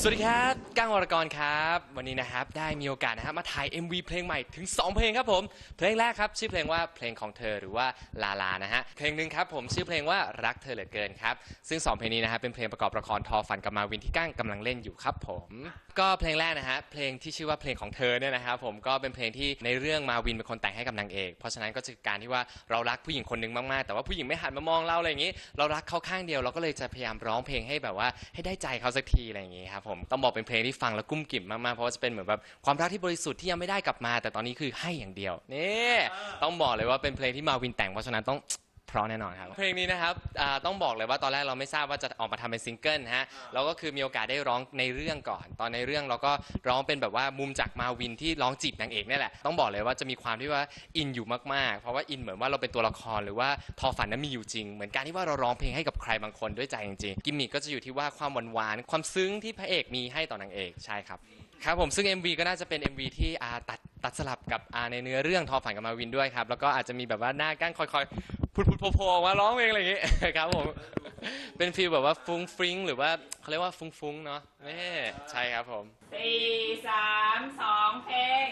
สวัสดีครับก้างวรกรครับ วันนี้นะครับได้มีโอกาสนะครับมาถ่าย MV เพลงใหม่ถึง 2 เพลงครับผม เพลงแรกครับชื่อเพลงว่าเพลงของเธอหรือว่าลาลานะฮะเพลงหนึ่งครับผมชื่อเพลงว่ารักเธอเหลือเกินครับซึ่ง 2 เพลงนี้นะฮะเป็นเพลงประกอบละครทอฝันกับมาวินที่ก้างกำลังเล่นอยู่ครับผม ก็เพลงแรกนะฮะเพลงที่ชื่อว่าเพลงของเธอเนี่ยนะครับผมก็เป็นเพลงที่ในเรื่องมาวินเป็นคนแต่งให้กับนางเอกเพราะฉะนั้นก็จะการที่ว่าเรารักผู้หญิงคนหนึ่งมากๆ แต่ว่าผู้หญิงไม่หันมามองเราอะไรอย่างนี้ เรารักเขาข้างเดียวเราก็เลยจะพยายามร้องเพลงให้แบบว่าให้ได้ใจเขาสักทีอะไรอย่างนี้ครับผมต้องบอกเป็นเพลงที่ฟังแล้วกุ้มกิ่มมากๆเพราะว่าจะเป็นเหมือนแบบความรักที่บริสุทธิ์ที่ยังไม่ได้กลับมา แต่ตอนนี้คือให้อย่างเดียวนี่ต้องบอกเลยว่าเป็นเพลงที่มาวินแต่งเพราะฉะนั้นต้อง เพราะแน่นอนครับ เพลงนี้นะครับอ่าต้องบอกเลยว่าตอนแรกเราไม่ทราบว่าจะออกมาทำเป็นซิงเกิลนะฮะเราก็คือมีโอกาสได้ร้องในเรื่องก่อน ตอนในเรื่องเราก็ร้องเป็นแบบว่ามุมจากมาวินที่ร้องจีบนางเอกเนี่ยแหละ ต้องบอกเลยว่าจะมีความที่ว่าอินอยู่มากๆ เพราะว่าอินเหมือนว่าเราเป็นตัวละครหรือว่าทอฝันนั้นมีอยู่จริง เหมือนการที่ว่าเราร้องเพลงให้กับใครบางคนด้วยใจจริงๆกิมมิคก็จะอยู่ที่ว่าความหวานๆความซึ้งที่พระเอกมีให้ต่อนางเอกใช่ครับ ครับผมซึ่ง MV ก็น่าจะเป็น MV ที่อ่าตัดตัดสลับกับอ่าในเนื้อเรื่องทอฝันกับมาวินด้วยครับแล้วก็อาจจะมีแบบว่าหน้าก้างคอยๆ พุดๆโผล่ออกมาร้องเพลงอะไรอย่างงี้ ครับผม เป็นฟีลแบบว่าฟุ้งฟริ้งหรือว่าเขาเรียกว่าฟุ้งฟุ้งเนาะนี่ใช่ครับผมสี่สามสองเพลง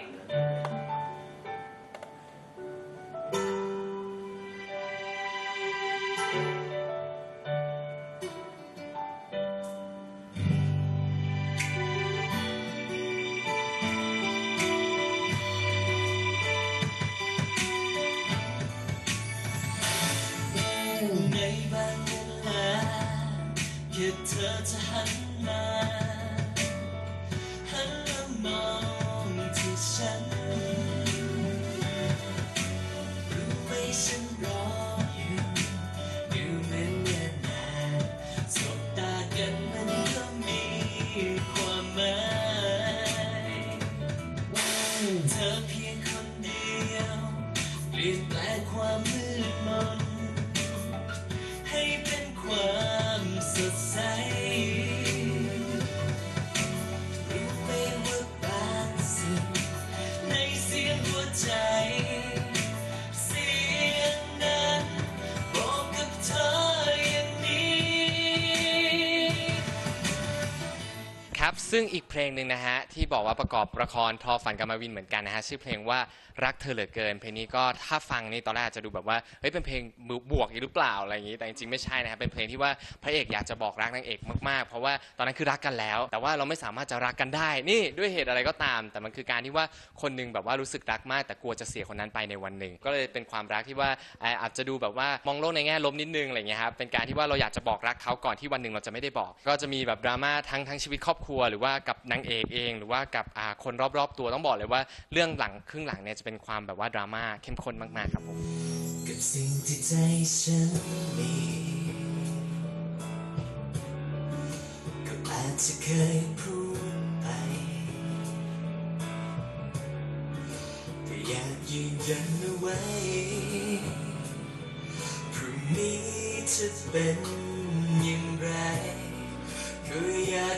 แค่เธอจะหันมา ซึ่งอีกเพลงหนึ่งนะฮะ ที่บอกว่าประกอบละครทอฝันกับมาวินเหมือนกันนะฮะ ชื่อเพลงว่ารักเธอเหลือเกิน เพลงนี้ก็ถ้าฟังนี่ตอนแรกอาจจะดูแบบว่าเฮ้ยเป็นเพลงบวกอีหรือเปล่าอะไรอย่างนี้แต่จริงๆไม่ใช่นะครับเป็นเพลงที่ว่าพระเอกอยากจะบอกรักนางเอกมากๆ เพราะว่าตอนนั้นคือรักกันแล้ว แต่ว่าเราไม่สามารถจะรักกันได้ นี่ด้วยเหตุอะไรก็ตาม แต่มันคือการที่ว่าคนหนึงแบบว่ารู้สึกรักมาก แต่กลัวจะเสียคนนั้นไปในวันหนึ่งก็เลยเป็นความรักที่ว่าเอ่ออาจจะดูแบบว่ามองโลกในแง่ลบนิดนึงอะไรอย่างเงี้ยครับเป็นการที่ว่าเราอยากจะบอกรักเขาก่อนที่วันหนึ่งเราจะไม่ได้บอก ก็จะมีแบบดราม่าทั้งทั้งชีวิตครอบครัวหรืือว่ากับนางเอกเอง หรือว่ากับคนรอบๆ ตัวต้องบอกเลยว่าเรื่องหลังครึ่งหลังเนี่ยจะเป็นความแบบว่าดราม่าเข้มข้นมากๆครับผมกับสิ่งที่ใจฉันมีก็อาจจะเคยพูดไปแต่อยากยืนยันเอาไว้พรุ่งนี้จะเป็นอย่างไร ก็อยาก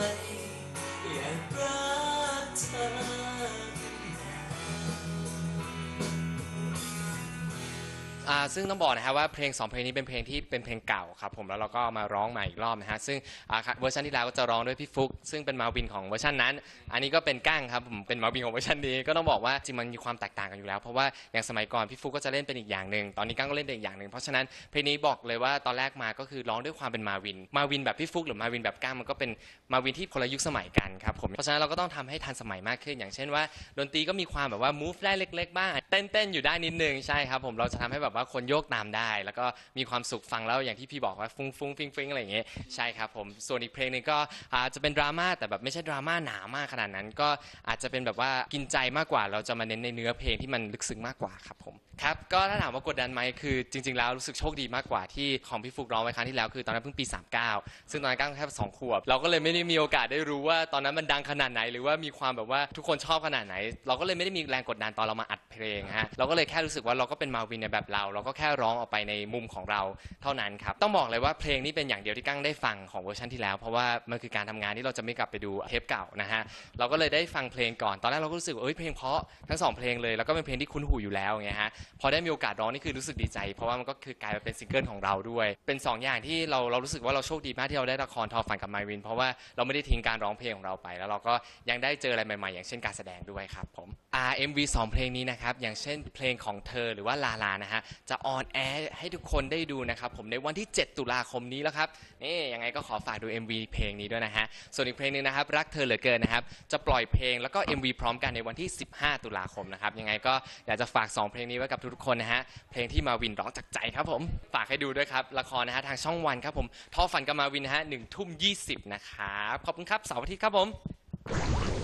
เซึ่งต้องบอกนะครับว่าเพลงสองเพลงนี้เป็นเพลงที่เป็นเพลงเก่าครับผมแล้วเราก็มาร้องใหม่อีกรอบนะฮะซึ่งอ่าเวอร์ชันที่แล้วก็จะร้องด้วยพี่ฟุกซึ่งเป็นมาวินของเวอร์ชันนั้น อันนี้ก็เป็นก้างครับผมเป็นมาวินของเวอร์ชันนี้ก็ต้องบอกว่าจริงมันมีความแตกต่างกันอยู่แล้ว เพราะว่าอย่างสมัยก่อนพี่ฟุกก็จะเล่นเป็นอีกอย่างหนึ่งตอนนี้ก้างก็เล่นเป็นอีกอย่างหนึ่งเพราะฉะนั้นเพลงนี้บอกเลยว่าตอนแรกมาก็คือร้องด้วยความเป็นมาวิน มาวินแบบพี่ฟุกหรือมาวินแบบก้างมันก็เป็นมาวินที่คนละยุคสมัยกันครับผมเพราะฉะนั้นเราก็ต้องทำให้ทันสมัยมากขึ้น อย่างเช่นว่าดนตรีก็มีความแบบว่า move ได้เล็ก ๆ บ้าง เต้นๆอยู่ได้นิดนึงใช่ครับผมเราจะทำให้แบบว่าคนโยกตามได้ แล้วก็มีความสุขฟังแล้วอย่างที่พี่บอกว่าฟุ้งฟุ้งฟิงฟิงอะไรอย่างเงี้ยใช่ครับผมส่วนอีกเพลงหนึงก็อาจจะเป็นดราม่าแต่แบบไม่ใช่ดราม่าหนามากขนาดนั้น ก็อาจจะเป็นแบบว่ากินใจมากกว่า เราจะมาเน้นในเนื้อเพลงที่มันลึกซึ้งมากกว่าครับผมครับก็ถ้าถามว่ากดดันไหมคือจริง ๆ แล้วรู้สึกโชคดีมากกว่าที่ของพี่ฟุกร้องไว้ครั้งที่แล้วคือตอนนั้นเพิ่งปี 39 ซึ่งตอนนั้นก้างแค่สองขวบ เราก็เลยไม่ได้มีโอกาสได้รู้ว่าตอนนั้นมันดังขนาดไหน หรือว่ามีความแบบว่าทุกคนชอบขนาดไหน เราก็เลยไม่ได้มีแรงกดดันตอนเรามาอัดเพลงฮะเราก็เลยแค่รู้สึกว่าเราก็เป็นมาวินในแบบเรา เราก็แค่ร้องออกไปในมุมของเราเท่านั้นครับต้องบอกเลยว่าเพลงนี้เป็นอย่างเดียวที่กั้งได้ฟังของเวอร์ชันที่แล้ว เพราะว่ามันคือการทำงานที่เราจะไม่กลับไปดูเทปเก่านะฮะเราก็เลยได้ฟังเพลงก่อนตอนแรกเราก็รู้สึกว่าเอ้ยเพลงเพราะทั้งสองเพลงเลยแล้วก็เป็นเพลงที่คุ้นหูอยู่แล้วไงฮะพอได้มีโอกาสร้องนี่คือรู้สึกดีใจ เพราะว่ามันก็คือกลายมาเป็นซิงเกิลของเราด้วย เป็นสองอย่างที่เราเรารู้สึกว่าเราโชคดีมากที่เราได้ละครทอฝันกับไมวิน เพราะว่าเราไม่ได้ทิ้งการร้องเพลงของเราไป แล้วเราก็ยังได้เจออะไรใหม่ๆ อย่างเช่นการแสดงด้วยครับผม RMV สองเพลงนี้นะครับอย่างเช่นเพลงของเธอหรือว่าลาลานะฮะจะออนแอร์ให้ทุกคนได้ดูนะครับผมในวันที่ 7 ตุลาคมนี้แล้วครับนี่ยังไงก็ขอฝากดู MV เพลงนี้ด้วยนะฮะส่วนอีกเพลงหนึงนะครับรักเธอเหลือเกินนะครับจะปล่อยเพลงแล้วก็ MV พร้อมกันในวันที่ 15 ตุลาคมนะครับยังไงก็อยากจะฝาก 2 เพลงนี้ไว้กับทุกๆคนนะฮะเพลงที่มาวินร้องจากใจครับผมฝากให้ดูด้วยครับละครนะฮะทางช่องวันครับผมทอฝันกับมาวินนะฮะหนึ่งทุ่มยี่สิบนะครับขอบคุณครับเสาร์อาทิตย์ครับผม